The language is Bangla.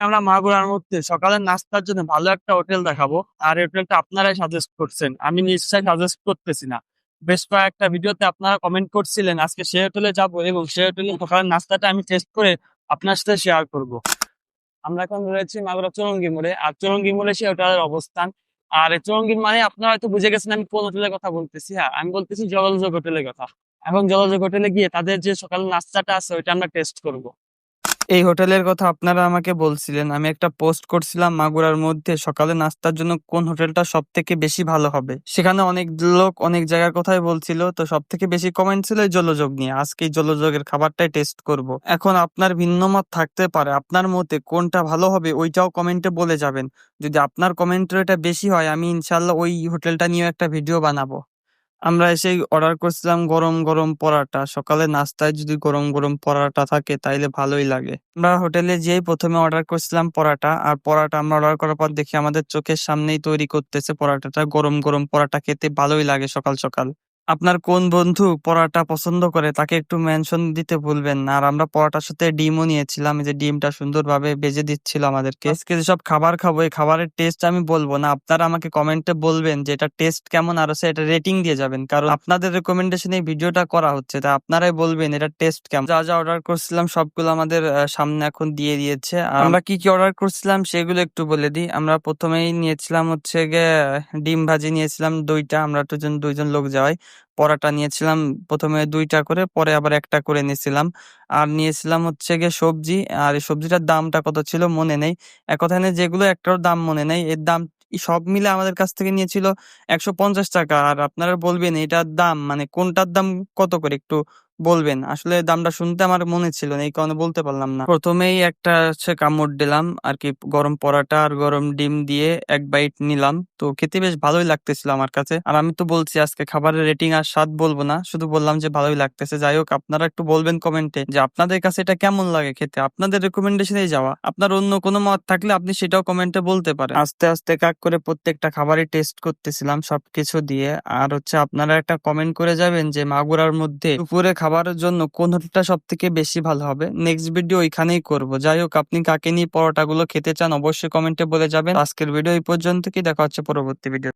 আমরা মাগুরার মধ্যে সকালের নাস্তার জন্য ভালো একটা হোটেল দেখাবো। আর হোটেলটা আপনারাই সাজেস্ট করছেন। আমি নিশ্চয়ই সাজেস্ট করতেছি না। বেশ কয়েকটা ভিডিওতে আপনারা কমেন্ট করছিলেন, আজকে সেই হোটেলে যাব এবং সেই হোটেলে সকালের নাস্তাটা আমি টেস্ট করে আপনার সাথে শেয়ার করব। আমরা এখন রয়েছি মাগুরা চৌরঙ্গি মোড়ে। আর চৌরঙ্গি মোড়ে সেই হোটেলের অবস্থান। আর এই চৌরঙ্গি মানে আপনারা হয়তো বুঝে গেছেন আমি কোন হোটেলের কথা বলতেছি। হ্যাঁ আমি বলতেছি জলযোগ হোটেলের কথা। এখন জলযোগ হোটেলে গিয়ে তাদের যে সকালের নাস্তাটা আছে, ওইটা আমরা টেস্ট করব। এই হোটেলের কথা আপনারা আমাকে বলছিলেন। আমি একটা পোস্ট করছিলাম মাগুরার মধ্যে, সকালে নাস্তার জন্য কোন হোটেলটা সব থেকে বেশি ভালো হবে? সেখানে অনেক লোক অনেক জায়গার কথাই বলছিল, তো সব থেকে বেশি কমেন্ট ছিল জলযোগ নিয়ে। আজকে জলযোগের খাবারটাই টেস্ট করব। এখন আপনার ভিন্ন মত থাকতে পারে, আপনার মতে কোনটা ভালো হবে ওইটাও কমেন্টে বলে যাবেন। যদি আপনার কমেন্টের এটা বেশি হয়, আমি ইনশাল্লাহ ওই হোটেলটা নিয়ে একটা ভিডিও বানাবো। আমরা এসে অর্ডার করছিলাম গরম গরম পরাটা। সকালে নাস্তায় যদি গরম গরম পরাটা থাকে, তাইলে ভালোই লাগে। আমরা হোটেলে যেই প্রথমে অর্ডার করছিলাম পরাটা, আর পরাটা আমরা অর্ডার করার পর দেখি আমাদের চোখের সামনেই তৈরি করতেছে পরাটাটা। গরম গরম পরাটা খেতে ভালোই লাগে সকাল সকাল। আপনার কোন বন্ধু পরাটা পছন্দ করে তাকে একটু মেনশন দিতে ভুলবেন না আর আমরা পরাটার সাথে ডিমও নিয়েছিলাম যে ডিমটা সুন্দরভাবে ভেজে দিচ্ছিল আমাদেরকে। আজকে যেসব খাবার খাব, এই খাবারের টেস্ট আমি বলব না। আপনারা আমাকে কমেন্টে বলবেন যে এটা টেস্ট কেমন আর হচ্ছে এটা রেটিং দিয়ে যাবেন। কারণ আপনাদের রেকমেন্ডেশন এই ভিডিওটা করা হচ্ছে। তা আপনারাই বলবেন এটা টেস্ট কেমন। যা যা অর্ডার করছিলাম সবগুলো আমাদের সামনে এখন দিয়ে দিয়েছে। আর আমরা কি কি অর্ডার করছিলাম সেগুলো একটু বলে দিই। আমরা প্রথমেই নিয়েছিলাম হচ্ছে গিয়ে, ডিম ভাজি নিয়েছিলাম দুইটা। আমরা দুজন, দুইজন লোক যাওয়াই পরাটা নিয়েছিলাম প্রথমে দুইটা করে, পরে আবার একটা করে নিয়েছিলাম। আর নিয়েছিলাম হচ্ছে গিয়ে সবজি, আর এই সবজিটার দামটা কত ছিল মনে নেই। এক কথায় নেই যেগুলো একটার দাম মনে নেই, এর দাম সব মিলে আমাদের কাছ থেকে নিয়েছিল একশো পঞ্চাশ টাকা। আর আপনারা বলবেন, এটার দাম মানে কোনটার দাম কত করে? একটু বলবেন। আসলে দামটা শুনতে আমার মনে ছিল না, এই কারণে বলতে পারলাম না। প্রথমেই একটা হচ্ছে কামড় দিলাম আর কি গরম পরাটা আর গরম ডিম দিয়ে এক বাইট নিলাম। তো খেতে বেশ ভালোই লাগতেছিল আমার কাছে। আর আমি তো বলছি, আজকে খাবারের রেটিং আর স্বাদ বলব না, শুধু বললাম যে ভালোই লাগতেছে। যাই হোক, আপনারা একটু বলবেন কমেন্টে যে আপনাদের কাছে এটা কেমন লাগে খেতে? আপনাদের রেকমেন্ডেশনেই যাওয়া। আপনার অন্য কোনো মত থাকলে আপনি সেটাও কমেন্টে বলতে পারেন। আস্তে আস্তে কাক করে প্রত্যেকটা খাবারই টেস্ট করতেছিলাম সবকিছু দিয়ে। আর হচ্ছে আপনারা একটা কমেন্ট করে যাবেন যে মাগুরার মধ্যে দুপুরে খাবারের জন্য কোন হোটেলটা সব থেকে বেশি ভালো হবে? নেক্সট ভিডিও ওইখানেই করব। যাই হোক, আপনি কাকে নিয়ে পরোটাগুলো খেতে চান অবশ্যই কমেন্টে বলে যাবেন। আজকের ভিডিও এই পর্যন্ত কি দেখা হচ্ছে পরবর্তী ভিডিও